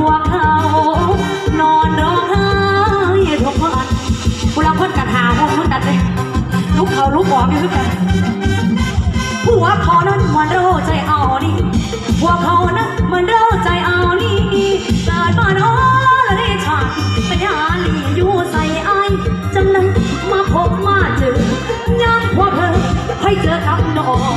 ตัวเขา นอนร้องไห้ทุกวันกูรับเพื่อนกัดหาห้อมึงตัดเลยลุกเขาลุกหอมอยู่ด้กันผัวเขานั้นมันเร้าใจเอานี่ผัวเขานั้นมันเร้าใจเอานี่เกิดมาโอ้ละเดชาปัญญาลีอยู่ใส่ไอจังเลยมาพบมาเจอยามพวกเธอให้เจอกับน้อง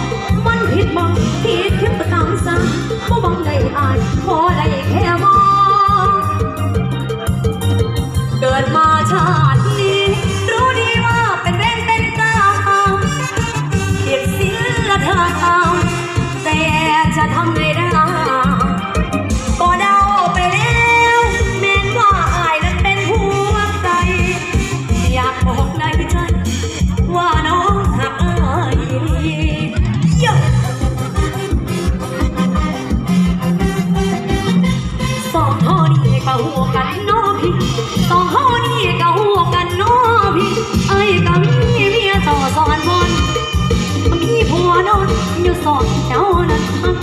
อนอยู่ส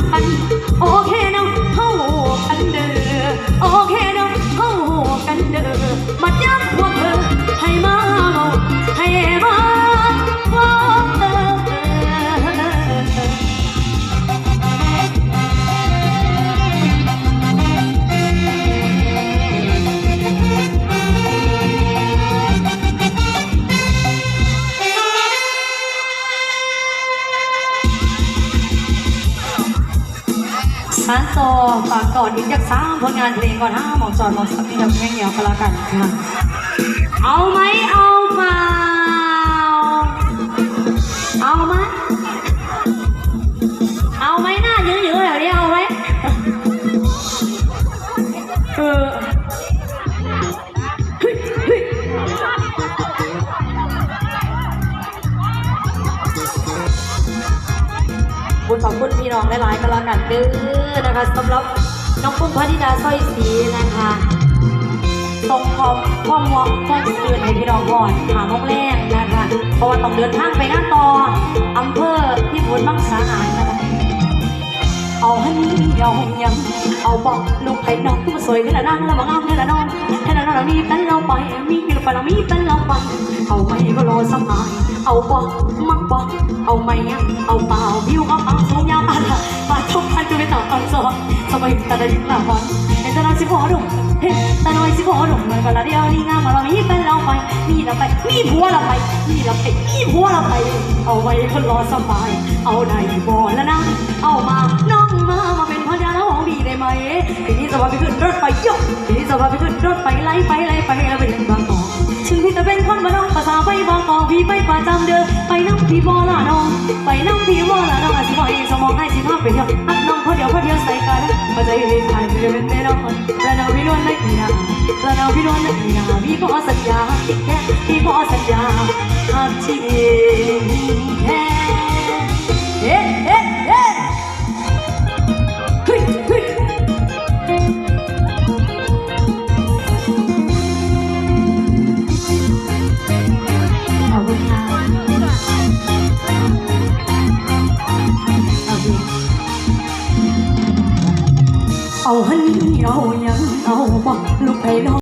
มันโซฝากก่อนอีกจากสามผลงานเพลงก่อนห้าหมองจอดหมองสักนิดเดียวแค่เดียวก็แล้วกันค่ะเอาไหมเอา ขอบคุณพี่น้องหลายๆก็แล้วกันเด้อนะคะสำหรับน้องปุ้มพนิดาสร้อยสีนะคะส่งความความหวังความซื่นให้พี่น้องก่อนหาโมงแรกนะคะเพราะว่าต้องเดินทางไปงาต่ออำเภอพิบูลมังสาหารนะคะเอาให้เอาให้ยังเอาบอกลูกไผ่น้องก็มสวยขึ้นละนั่งแล้วมางามขึ้นละนองให้ละนองเรามีเป็นเราไปมีเราไปเรามีเป็นเราไปเอาไม่ก็รอสบายเอาบอกมักบอกเอาไม่เอาเปล่าวิวก็ปังสูงยาวป สมัยตาได้ยินละพอนเห็นตาน้อยสิพอดุเฮ้ตาน้อยสิพอดุเหมือนกันละเดียวนี่งามมาเรามีเป็นเราไปมีเราไปมีผัวเราไปมีเราไปมีผัวเราไปเอาไว้คนรอสบาย เอาได้บ่แล้วนะ เอามาน้องมา มาเป็นพยานของดีได้ไหมทีนี้จะพาไปขึ้นรถไฟยกทีนี้จะพาไปขึ้นรถไฟไล่ไปไล่ไปแล้วไปถึงบางกอกถึงพี่จะเป็นคนบ้านนอกภาษาไปบางกอกพี่ไปประจำเดินไปน้ำพี่บอละน้อง ไปน้ำพี่บอละน้องอาจจะบอกเองสมองให้สิภาพไปเที่ยวอักน้อง เพราะเดี๋ยวพอเดียวใส่กันมาใจเรียนไทยจะเป็นแน่นอนและน้องพี่นวลได้กี่นาและน้องพี่นวลได้กี่นาพี่ขอสั เอาหันเอายังเอาบอกลูกไปน้อง